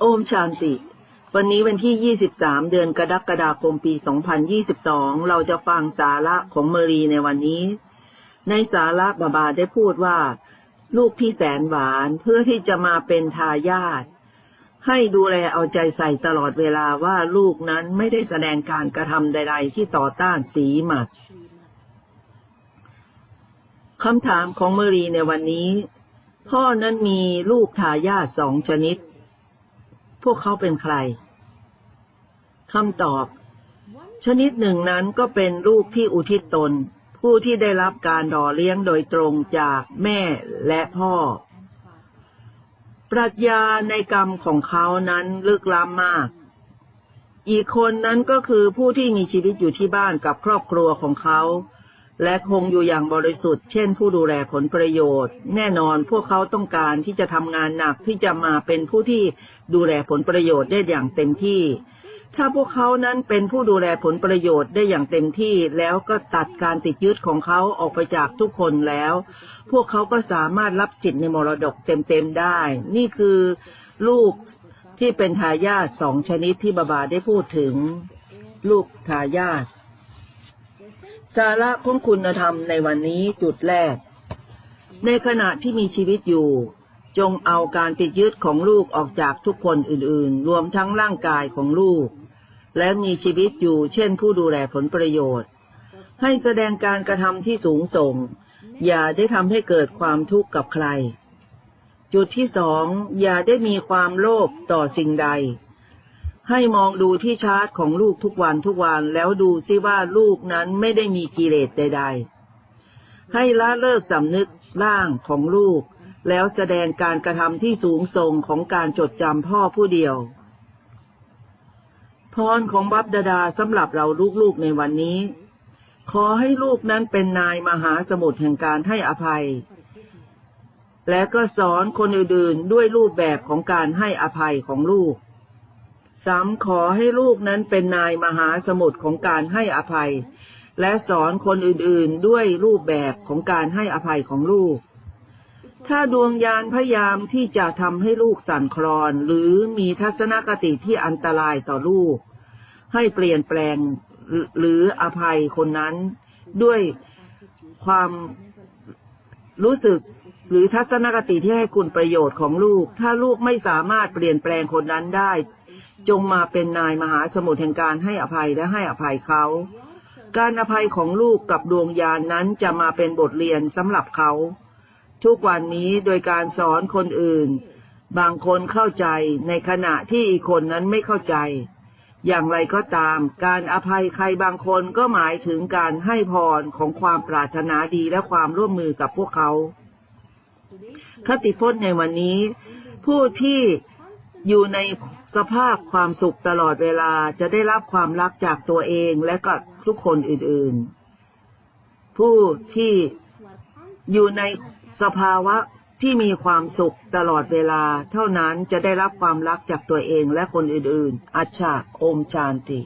โอมชานติ วันนี้วันที่ 23 เดือนกรกฎาคมปี 2022 เราจะฟังสาระของเมรีในวันนี้ ในสาระบาบาได้พูดว่า ลูกที่แสนหวานเพื่อที่จะมาเป็นทายาทให้ดูแลเอาใจใส่ตลอดเวลาว่าลูกนั้นไม่ได้แสดงการกระทำใด ๆ ที่ต่อต้านสีหมัดคำถามของเมรีในวันนี้ พ่อนั้นมีลูกทายาทสองชนิด พวกเขาเป็นใครคำตอบ ชนิดหนึ่งนั้นก็เป็นลูกที่อุทิศตน ผู้ที่ได้รับการดอเลี้ยงโดยตรงจากแม่และพ่อ ปรัชญาในกรรมของเขานั้นลึกล้ำมาก อีกคนนั้นก็คือผู้ที่มีชีวิตอยู่ที่บ้านกับครอบครัวของเขา และคงอยู่อย่างบริสุทธิ์ เช่น ผู้ดูแลผลประโยชน์ แน่นอนพวกเขาต้องการที่จะทำงานหนักที่จะมาเป็นผู้ที่ดูแลผลประโยชน์ได้อย่างเต็มที่ ถ้าพวกเขานั้นเป็นผู้ดูแลผลประโยชน์ได้อย่างเต็มที่ แล้วก็ตัดการติดยึดของเขาออกไปจากทุกคนแล้ว พวกเขาก็สามารถรับสิทธิ์ในมรดกเต็มๆได้ นี่คือลูกที่เป็นทายาทสองชนิดที่บาบาได้พูดถึง ลูกทายาท สาระของคุณธรรมในวันนี้จุดแรก ในขณะที่มีชีวิตอยู่ จงเอาการติดยึดของลูกออกจากทุกคนอื่นๆ รวมทั้งร่างกายของลูก และมีชีวิตอยู่เช่นผู้ดูแลผลประโยชน์ ให้แสดงการกระทำที่สูงส่ง อย่าได้ทำให้เกิดความทุกข์กับใคร จุดที่สองอย่าได้มีความโลภต่อสิ่งใด ให้มองดูที่ชาร์ตของลูกทุกวันทุกวันแล้วดูซิว่าลูกนั้นไม่ได้มีกิเลสใด ๆ ให้ละเลิกสำนึกร่างของลูก แล้วแสดงการกระทำที่สูงส่งของการจดจำพ่อผู้เดียวพรของบัพดาดาสำหรับเราลูกๆในวันนี้ ขอให้ลูกนั้นเป็นนายมหาสมุทรแห่งการให้อภัย และก็สอนคนอื่นๆด้วยรูปแบบของการให้อภัยของลูก สามขอให้ลูกนั้นเป็นนายมหาสมุทรของการให้อภัย และสอนคนอื่นๆด้วยรูปแบบของการให้อภัยของลูก ถ้าดวงยานพยายามที่จะทำให้ลูกสั่นคลอน หรือมีทัศนคติที่อันตรายต่อลูก ให้เปลี่ยนแปลงหรืออภัยคนนั้นด้วยความรู้สึกหรือทัศนคติที่ให้คุณประโยชน์ของลูก ถ้าลูกไม่สามารถเปลี่ยนแปลงคนนั้นได้ จงมาเป็นนายมหาสมุทรแห่งการให้อภัยและให้อภัยเขา การอภัยของลูกกับดวงยานนั้นจะมาเป็นบทเรียนสำหรับเขา ทุกวันนี้โดยการสอนคนอื่น บางคนเข้าใจในขณะที่อีกคนนั้นไม่เข้าใจ อย่างไรก็ตาม การอภัยใครบางคนก็หมายถึงการให้พรของความปรารถนาดีและความร่วมมือกับพวกเขา คติพจน์ในวันนี้ ผู้ที่อยู่ใน สภาพความสุขตลอดเวลาจะได้รับความรักจากตัวเองและก็ทุกคนอื่นๆ ผู้ที่อยู่ในสภาวะที่มีความสุขตลอดเวลา เท่านั้นจะได้รับความรักจากตัวเองและคนอื่นๆ อัจฉาโอมชานติ